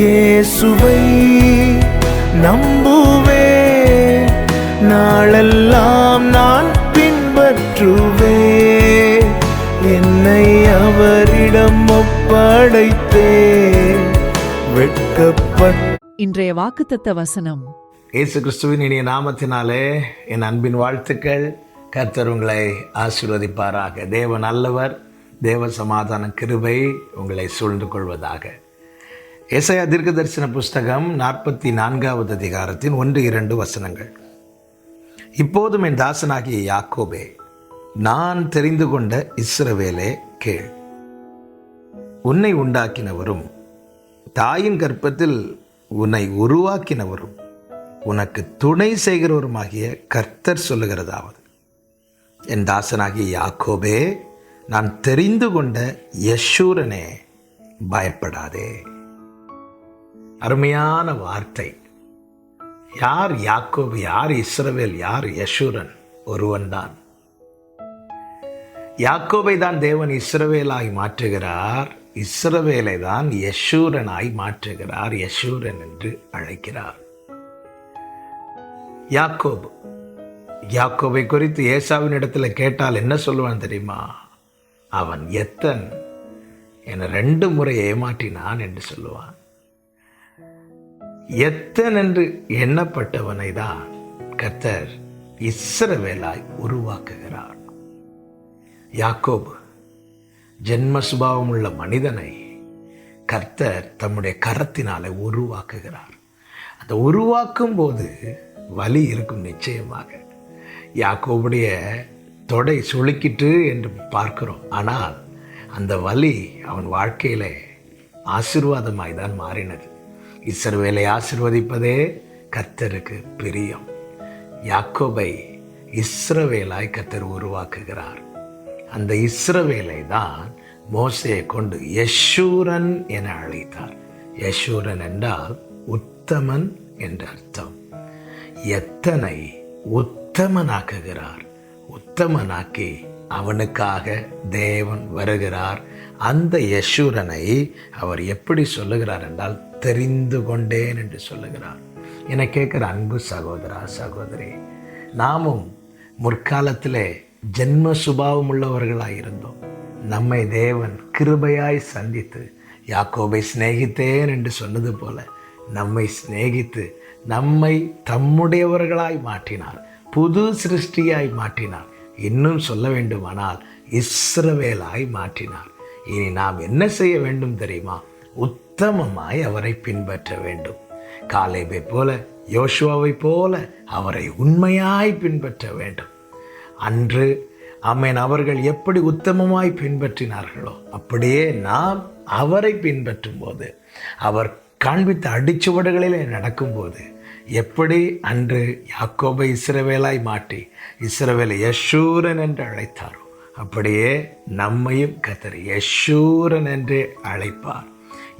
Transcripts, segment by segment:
இயேசுவை நம்புவேன் நாளெல்லாம் நான் பின்பற்றுவேன் என்னை அவரிடம் ஒப்படைத்தேன். வெட்கப்பட்ட இன்றைய வாக்குத்தத்த வசனம். இயேசு கிறிஸ்துவின் இனிய நாமத்தினாலே என் அன்பின் வாழ்த்துக்கள். கர்த்தர் உங்களை ஆசீர்வதிப்பாராக. தேவ நல்லவர் தேவ சமாதான கிருபை உங்களை சூழ்ந்து கொள்வதாக. ஏசாயா தீர்க்க தரிசன புஸ்தகம் நாற்பத்தி நான்காவது அதிகாரத்தின் ஒன்று இரண்டு வசனங்கள். இப்போதும் என் தாசனாகிய யாக்கோபே நான் தெரிந்து கொண்ட இஸ்ரவேலே கேள். உன்னை உண்டாக்கினவரும் தாயின் கற்பத்தில் உன்னை உருவாக்கினவரும் உனக்கு துணை செய்கிறவருமாகிய கர்த்தர் சொல்லுகிறதாவது. என் தாசனாகிய யாக்கோபே நான் தெரிந்து கொண்ட யஷூரனே பயப்படாதே. அருமையான வார்த்தை. யார் யாக்கோபு யார் இஸ்ரவேல் யார் யசூரன் ஒருவன்தான். யாக்கோபை தான் தேவன் இஸ்ரவேலாய் மாற்றுகிறார் இஸ்ரவேலை தான் யஷூரனாய் மாற்றுகிறார் யசூரன் என்று அழைக்கிறார். யாக்கோபு யாக்கோபை குறித்து ஏசாவின் இடத்துல கேட்டால் என்ன சொல்லுவான் தெரியுமா? அவன் எத்தன் என ரெண்டு முறை ஏமாற்றினான் என்று சொல்லுவான். எத்தனென்று எண்ணப்பட்டவனை தான் கர்த்தர் இஸ்ரவேலாய் உருவாக்குகிறார். யாக்கோபு ஜென்ம சுபாவம் உள்ள மனிதனை கர்த்தர் தம்முடைய கரத்தினாலே உருவாக்குகிறார். அந்த உருவாக்கும் போது வலி இருக்கும் நிச்சயமாக. யாக்கோபுடைய தொடை சுளுக்கிட்டு என்று பார்க்கிறோம். ஆனால் அந்த வலி அவன் வாழ்க்கையில் ஆசீர்வாதமாய் தான் மாறினது. இஸ்ரவேலை ஆசிர்வதிப்பதே கத்தருக்கு பிரியம். யாக்கோபை இஸ்ரவேலாய் கத்தர் உருவாக்குகிறார். அந்த இஸ்ரவேலை தான் மோசையை கொண்டு யஷூரன் என அழைத்தார். யஷூரன் என்றால் உத்தமன் என்ற அர்த்தம். எத்தனை உத்தமனாக்குகிறார். உத்தமனாக்கி அவனுக்காக தேவன் வருகிறார். அந்த யசூரனை அவர் எப்படி சொல்லுகிறார் என்றால் தெரிந்து கொண்டேன் என்று சொல்லுகிறார். என கேட்குற அன்பு சகோதரா சகோதரி நாமும் முற்காலத்திலே ஜென்ம சுபாவம் உள்ளவர்களாக இருந்தோம். நம்மை தேவன் கிருபையாய் சந்தித்து யாக்கோபை சிநேகித்தேன் என்று சொன்னது போல நம்மை சிநேகித்து நம்மை தம்முடையவர்களாய் மாற்றினார். புது சிருஷ்டியாய் மாற்றினார். இன்னும் சொல்ல வேண்டுமானால் இஸ்ரவேலாய் மாற்றினார். இனி நாம் என்ன செய்ய வேண்டும் தெரியுமா? உத்தமமாய் அவரை பின்பற்ற வேண்டும். காலேபை போல யோசுவாவை போல அவரை உண்மையாய் பின்பற்ற வேண்டும். அன்று அம்மேன் அவர்கள் எப்படி உத்தமமாய் பின்பற்றினார்களோ அப்படியே நாம் அவரை பின்பற்றும் போது அவர் காண்பித்த அடிச்சுவடுகளிலே நடக்கும்போது எப்படி அன்று யாக்கோபை இஸ்ரவேலாய் மாட்டி இஸ்ரவேலை யஷூரன் என்று அழைத்தாரோ அப்படியே நம்மையும் கத்தர் யஷூரன் என்று அழைப்பார்.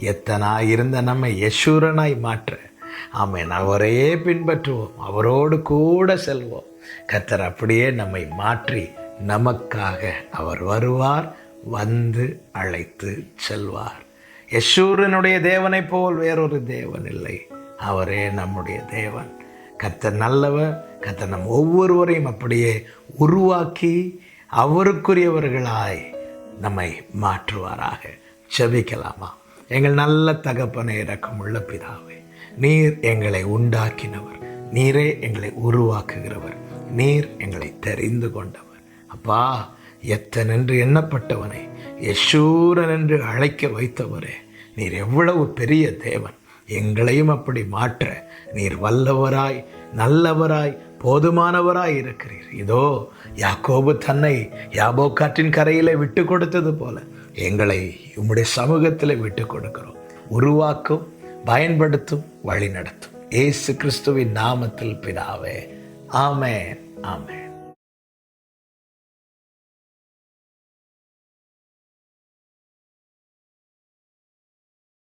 எத்தனாய் இருந்த நம்மை யசூரனாய் மாற்ற. ஆமென் அவரையே பின்பற்றுவோம் அவரோடு கூட செல்வோம். கத்தர் அப்படியே நம்மை மாற்றி நமக்காக அவர் வருவார் வந்து அழைத்து செல்வார். யசூரனுடைய தேவனைப் போல் வேறொரு தேவன் இல்லை அவரே நம்முடைய தேவன். கர்த்தர் நல்லவர் கர்த்தர் நம் ஒவ்வொருவரையும் அப்படியே உருவாக்கி அவருக்குரியவர்களாய் நம்மை மாற்றுவாராக. செபிக்கலாமா எங்கள் நல்ல தகப்பனை இரக்கமுள்ள பிதாவே நீர் எங்களை உண்டாக்கினவர். நீரே எங்களை உருவாக்குகிறவர். நீர் எங்களை தெரிந்து கொண்டவர். அப்பா எத்தனென்று எண்ணப்பட்டவனை யசூரன் என்று அழைக்க வைத்தவரே. நீர் எவ்வளவு பெரிய தேவன். எங்களையும் அப்படி மாற்ற நீர் வல்லவராய் நல்லவராய் போதுமானவராய் இருக்கிறீர். இதோ யாக்கோபு தன்னை யாபோக்காற்றின் கரையிலே விட்டு கொடுத்தது போல எங்களை உம்முடைய சமூகத்தில் விட்டு கொடுக்கிறோம். உருவாக்கும் பயன்படுத்தும் வழி நடத்தும் ஏசு கிறிஸ்துவின் நாமத்தில் பிதாவே. ஆமேன் ஆமேன்.